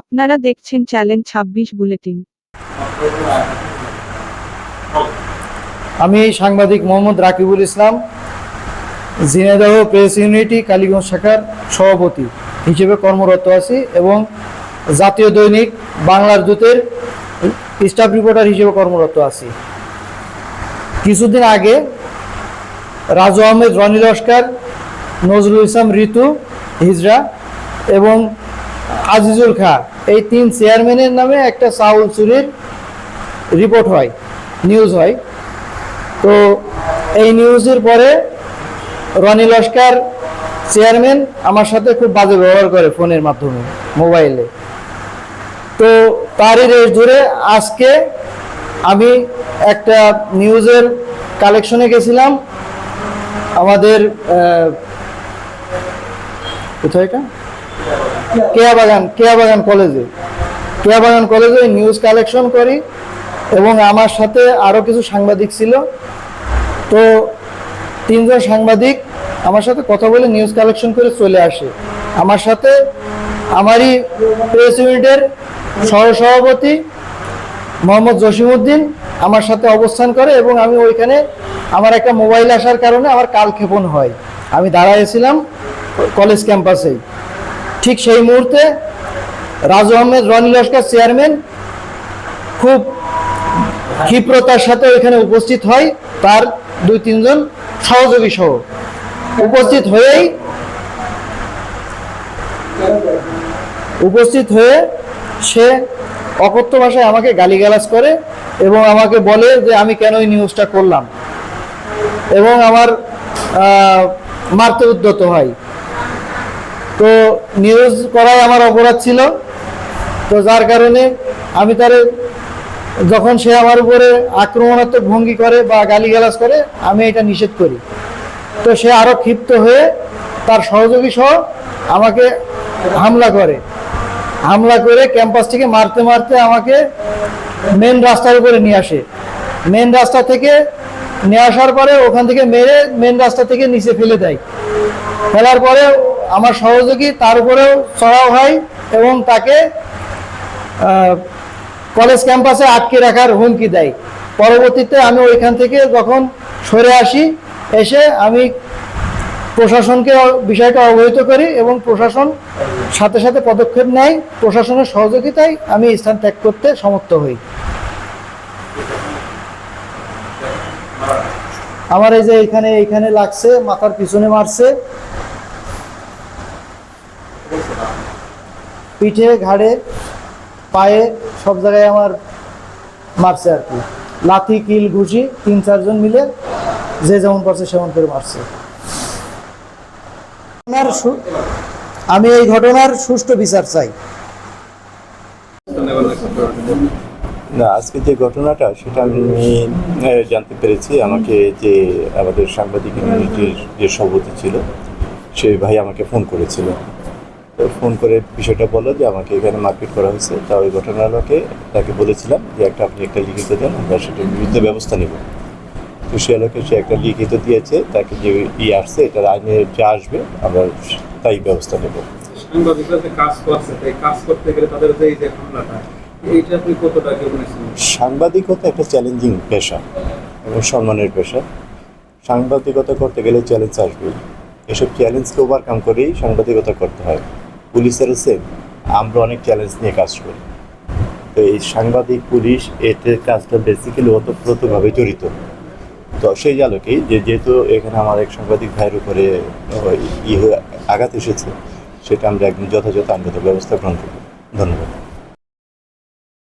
আপনারা দেখছেন চ্যালেঞ্জ ছাব্বিশ বুলেটিন। আমি এই সাংবাদিক মোহাম্মদ রাকিবুল ইসলাম ঝিনাইদহ প্রেস ইউনিটি, কালীগঞ্জ শাখার সভাপতি হিসেবে কর্মরত আছি এবং জাতীয় দৈনিক বাংলার দূতের স্টাফ রিপোর্টার হিসেবে কর্মরত আছি। কিছুদিন আগে রাজু আহমেদ, রনি লস্কর, নজরুল ইসলাম, ঋতু হিজরা এবং আজিজুল খা এই তিন চেয়ারম্যানের নামে একটা চাউল চুরির রিপোর্ট হয় নিউজ হয়। তো এই নিউজের পরে রনি লস্কর চেয়ারম্যান আমার সাথে খুব বাজে ব্যবহার করে ফোনের মাধ্যমে, মোবাইলে। তো তারই রেস ধরে আজকে আমি একটা নিউজের কালেকশনে গেছিলাম। আমাদের কোথায় এটা? কেয়া বাগান কেয়া বাগান কলেজে কেয়া বাগান কলেজে নিউজ কালেকশন করি এবং আমার সাথে আরও কিছু সাংবাদিক ছিল। তো তিনজন সাংবাদিক আমার সাথে কথা বলে নিউজ কালেকশন করে চলে আসে। আমার সাথে আমারই প্রেস ইউনিটের সহসভাপতি মোহাম্মদ জসিমউদ্দিন আমার সাথে অবস্থান করে এবং আমি ওইখানে আমার একটা মোবাইল আসার কারণে আমার কালক্ষেপণ হয়। আমি দাঁড়াইছিলাম কলেজ ক্যাম্পাসেই ঠিক সেই মুহূর্তে রাজু আহমেদ, রনি লস্কর চেয়ারম্যান খুব ক্ষিপ্রতার সাথে এখানে উপস্থিত হয়। তার দুই, তিনজন সহযোগী সহ উপস্থিত হয়েই উপস্থিত হয়ে সে অকথ্য ভাষায় আমাকে গালিগালাজ করে এবং আমাকে বলে যে আমি কেন এই নিউজটা করলাম এবং আমার মারতে উদ্যত হয়। তো নিউজ করাই আমার অপরাধ ছিল। তো যার কারণে আমি তার যখন সে আমার উপরে আক্রমণাত্মক ভঙ্গি করে বা গালিগালাজ করে, আমি এটা নিষেধ করি। তো সে আরও ক্ষিপ্ত হয়ে তার সহযোগী সহ আমাকে হামলা করে। হামলা করে ক্যাম্পাস থেকে মারতে মারতে আমাকে মেন রাস্তার উপরে নিয়ে আসে। মেন রাস্তা থেকে নিয়ে আসার পরে ওখান থেকে মেরে মেন রাস্তা থেকে নিচে ফেলে দেয়। ফেলার পরে আমার সহযোগী, তার উপরেও চড়াও হয় এবং তাকে কলেজ ক্যাম্পাসে আটকে রাখার হুমকি দেয়। পরবর্তীতে আমি ওইখান থেকে যখন সরে আসি, এসে আমি প্রশাসনকে বিষয়টা অবহিত করি এবং প্রশাসন সাথে সাথে পদক্ষেপ নেয়। প্রশাসনের সহযোগিতায় আমি স্থান ত্যাগ করতে সমর্থ হই। আমার এই যে এখানে এখানে লাগছে, মাথার পিছনে মারছে। পিঠে, ঘাড়ে, পায়ে সব জায়গায় আমার মারছে আর কি। লাথি, কিল, ঘুষি, তিন, চারজন মিলে যে যেমন পারছে সেমন করে মারছে। আমি এই ঘটনার সুষ্ঠু বিচার চাই। না, আজকে যে ঘটনাটা, সেটা আমি জানতে পেরেছি। আমাকে যে, আমাদের সাংবাদিক ইউনিটির যে সভাপতি ছিল সেই ভাই আমাকে ফোন করেছিল। ফোন করে বিষয়টা বলল যে আমাকে এখানে মারপিট করা হয়েছে। তা ওই ঘটনার আলোকে তাকে বলেছিলাম যে একটা আপনি একটা লিখিত দেন আমরা সেটার বিরুদ্ধে ব্যবস্থা নেব। তো সে আলোকে সে একটা লিখিত দিয়েছে তাকে যে ই আসছে এটার আইনে যা আসবে আমরা তাই ব্যবস্থা নেব। সাংবাদিকতা একটা চ্যালেঞ্জিং পেশা এবং সম্মানের পেশা। সাংবাদিকতা করতে গেলে চ্যালেঞ্জ আসবে এসব চ্যালেঞ্জকে ওভারকাম করেই সাংবাদিকতা করতে হয়। পুলিশেরও সেম আমরা অনেক চ্যালেঞ্জ নিয়ে কাজ করি। তো এই সাংবাদিক পুলিশ এতে কাজটা বেসিক্যালি ওতপ্রোতভাবে জড়িত। তো সেই আলোকেই যে যেহেতু এখানে আমার এক সাংবাদিক ভাইয়ের উপরে ইয়ে আঘাত এসেছে, সেটা আমরা একদিন যথাযথ আইনগত ব্যবস্থা গ্রহণ করব। ধন্যবাদ।